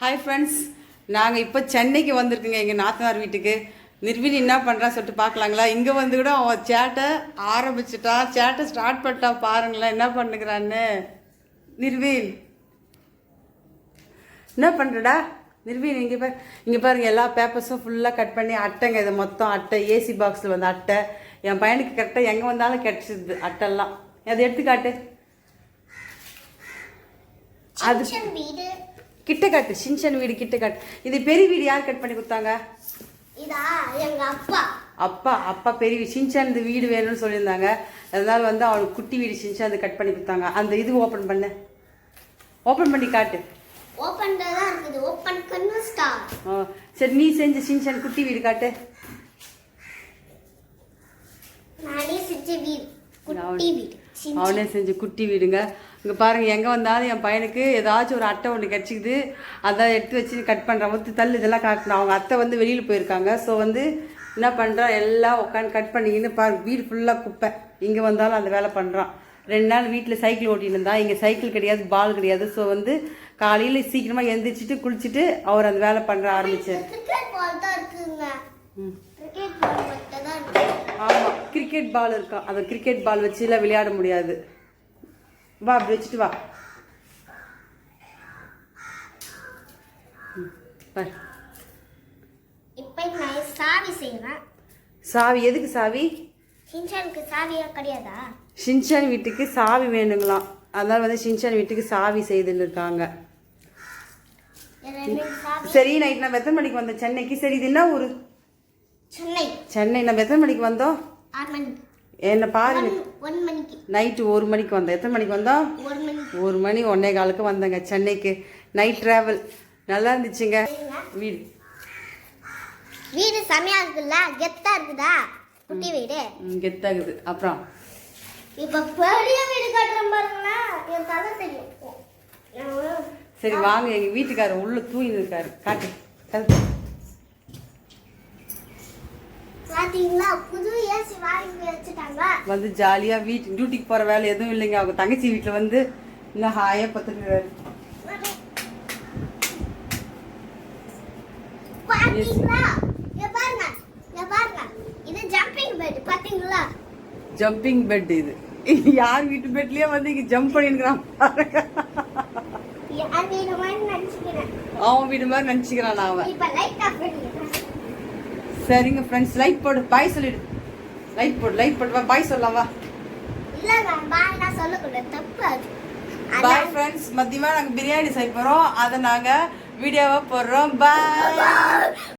Hi friends நாங்கள் இப்போ சென்னைக்கு வந்திருக்குங்க எங்கள் நாத்தனார் வீட்டுக்கு. நிர்வின் என்ன பண்ணுறான்னு சொல்லிட்டு பார்க்கலாங்களா இங்கே வந்து கூட அவன் சேட்டை ஆரம்பிச்சிட்டா. சேட்டை ஸ்டார்ட் பண்ணிட்டா பாருங்களேன் என்ன பண்ணுகிறான்னு. நிர்வீன். என்ன பண்ணுறடா நிர்வீன் இங்கே பாரு. இங்கே பாருங்க எல்லா பேப்பர்ஸும் ஃபுல்லாக கட் பண்ணி அட்டைங்க இது மொத்தம் அட்டை. ஏசி பாக்ஸில் வந்து அட்டை. என் பையனுக்கு கரெக்டாக எங்கே வந்தாலும் கிடச்சிது அட்டெல்லாம் அதை எடுத்துக்காட்டு. அது கிட்ட காட்டு சின்சன் வீடு கிட்ட காட்டு இது பெரிய வீடு யார் கட் பண்ணி கொடுத்தாங்க? அப்பா. அப்பா அப்பா பெரிய வீடு. சின்சான் இந்த வீடு வேணும்னு சொல்லியிருந்தாங்க. அதனால வந்து அவனுக்கு குட்டி வீடு சின்சான் அது கட் பண்ணி கொடுத்தாங்க. அந்த இது ஓப்பன் பண்ணு. ஓப்பன் பண்ணி காட்டு. சரி நீ செஞ்ச சின்சான் குட்டி வீடு காட்டு. அவனே செஞ்ச குட்டி வீடுங்க. இங்கே பாருங்க எங்கே வந்தாலும் என் பையனுக்கு ஏதாச்சும் ஒரு அட்டை ஒன்று கிடச்சிக்குது. அதான் எடுத்து வச்சு கட் பண்ணுற மொத்த தள்ளு இதெல்லாம் காட்டணும். அவங்க அத்தை வந்து வெளியில் போயிருக்காங்க. ஸோ வந்து என்ன பண்ணுறா எல்லாம் உட்காந்து கட் பண்ணிக்கின்னு பாரு வீடு ஃபுல்லாக குப்பை. இங்கே வந்தாலும் அந்த வேலை பண்ணுறான் ரெண்டு நாள் வீட்டில் சைக்கிள் ஓட்டின்னு இருந்தான். இங்கே சைக்கிள் கிடையாது பால் கிடையாது. ஸோ வந்து காலையில் சீக்கிரமாக எந்திரிச்சிட்டு குளிச்சுட்டு அவர் அந்த வேலை பண்ணுற ஆரம்பிச்சார். ஆமாம் கிரிக்கெட் பால் இருக்கா. அந்த கிரிக்கெட் பால் வச்சுலாம் விளையாட முடியாது. வா அப்படி வச்சுட்டு வா. பாரு. இப்போ நான் சாவி செய்வேன். சாவி எதுக்கு சாவி? சின்சானுக்கு சாவியா கிடையாதா? ஷின்சான் வீட்டுக்கு சாவி வேணுங்களாம். அதனால வந்து ஷின்சான் வீட்டுக்கு சாவி செய்துன்னு இருக்காங்க. சரி நைட் நம்ம எத்தனை மணிக்கு வந்தோம்? சென்னைக்கு? சரி இது என்ன ஊர்? சென்னை. சென்னை நம்ம எத்தனை மணிக்கு வந்தோம்? ஆறு மணிக்கு. என்ன மணிக்கு. நைட்டு ஒரு மணிக்கு வந்தோம் எத்தனை மணிக்கு வந்தோம் ஒரு மணி ஒன்னே காலுக்கு வந்தேங்க சென்னைக்கு. நைட் டிராவல் நல்லா இருந்துச்சுங்க. வீடு. வீடு செமையா இருக்குல்ல? கெத்தா இருக்குதா? குட்டி வீடு. கெத்தாகுது அப்புறம்? இப்ப பெரிய வீடு கட்டுறேன் பாருங்களேன். என் தலை தெரியும். சரி வாங்க. எங்க வீட்டுக்காரர் உள்ள தூங்கி இருக்காரு. காட்டு. காட்டு. பாத்தீங்களா? புது ஏசி வாங்கி வச்சுட்டாங்க. வந்து ஜாலியா வீட்டு டியூட்டிக்கு போற வேலை எதுவும் இல்லைங்க. அவங்க தங்கச்சி வீட்டுல வந்து இன்னும் ஹாயா பத்துக்கிறாரு ஜம்பிங் பெட் இது யார் வீட்டு பெட்லயே வந்து இங்க ஜம்ப் பண்ணிருக்கிறான் பாருங்க. அவன் வீடு மாதிரி நினைச்சுக்கிறான் அவன். சரிங்க ஃப்ரெண்ட்ஸ் லைட் போடு பாய் சொல்லிடு. லைட் போடு லைட் போடு வா பாய் சொல்லலாம் வா. பாய் ஃப்ரெண்ட்ஸ் மத்தியமா நாங்க பிரியாணி செய்ய போறோம். அதை நாங்க வீடியோவா போடுறோம். பாய்